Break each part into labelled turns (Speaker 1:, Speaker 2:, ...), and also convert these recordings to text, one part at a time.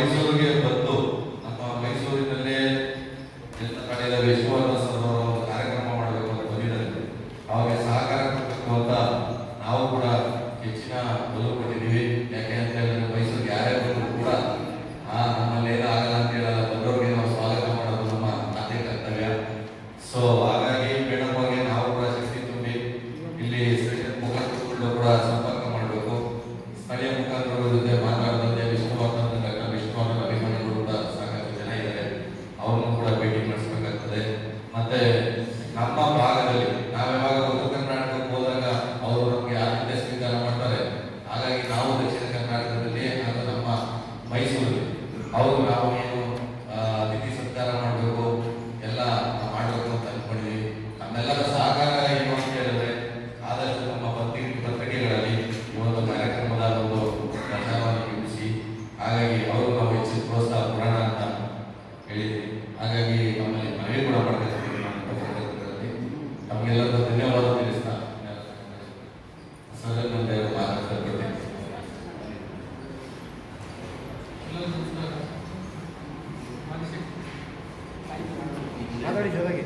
Speaker 1: ಮೈಸೂರಿಗೆ ಬಂದು ನಮ್ಮ ಮೈಸೂರಿನಲ್ಲೇ ಎಲ್ಲ ಕಡೆಯ ವಿಶ್ವನಾಥ ಸರ್ ಕಾರ್ಯಕ್ರಮ ಮಾಡಬೇಕು ಅಂತ ಬಂದಿದ್ದಾರೆ. ಅವರಿಗೆ ಸಹಕಾರ ಕೊಡಬೇಕು ಅಂತ ನಾವು ಕೂಡ ಹೆಚ್ಚಿನ ಒಲವು ಕೊಟ್ಟಿದ್ದೀವಿ ಯಾಕೆ ಅಂತ ಹೇಳಿದ್ರೆ ಮೈಸೂರಿಗೆ ಯಾರೇ ಬಂದರೂ ಕೂಡ ನಮ್ಮಲ್ಲಿ ಏನಾಗಲ್ಲ ಅಂತ ಹೇಳಲ್ಲ. ಬಂದವರಿಗೆ ನಾವು ಸ್ವಾಗತ ಮಾಡೋದು ನಮ್ಮ ಅದೇ ಕರ್ತವ್ಯ. ಸೊ ಹಾಗಾಗಿ
Speaker 2: ಮಾತಾಡಿ ಜೊತೆಗೆ.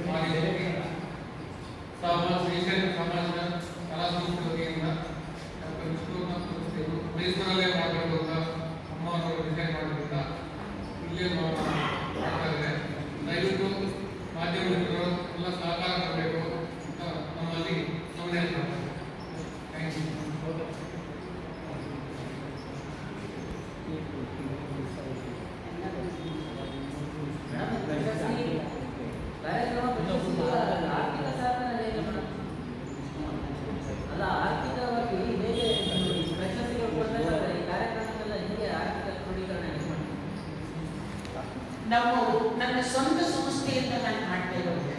Speaker 2: ಸಮಾಜ ಸಮಾಜ ಕಲಾ ಸಂಸ್ಕೃತಿ
Speaker 3: ನಾವು ನನ್ನ ಸ್ವಂತ ಸಂಸ್ಥೆಯಿಂದ ನಾನು ಮಾಡ್ತಾ ಇರೋದು.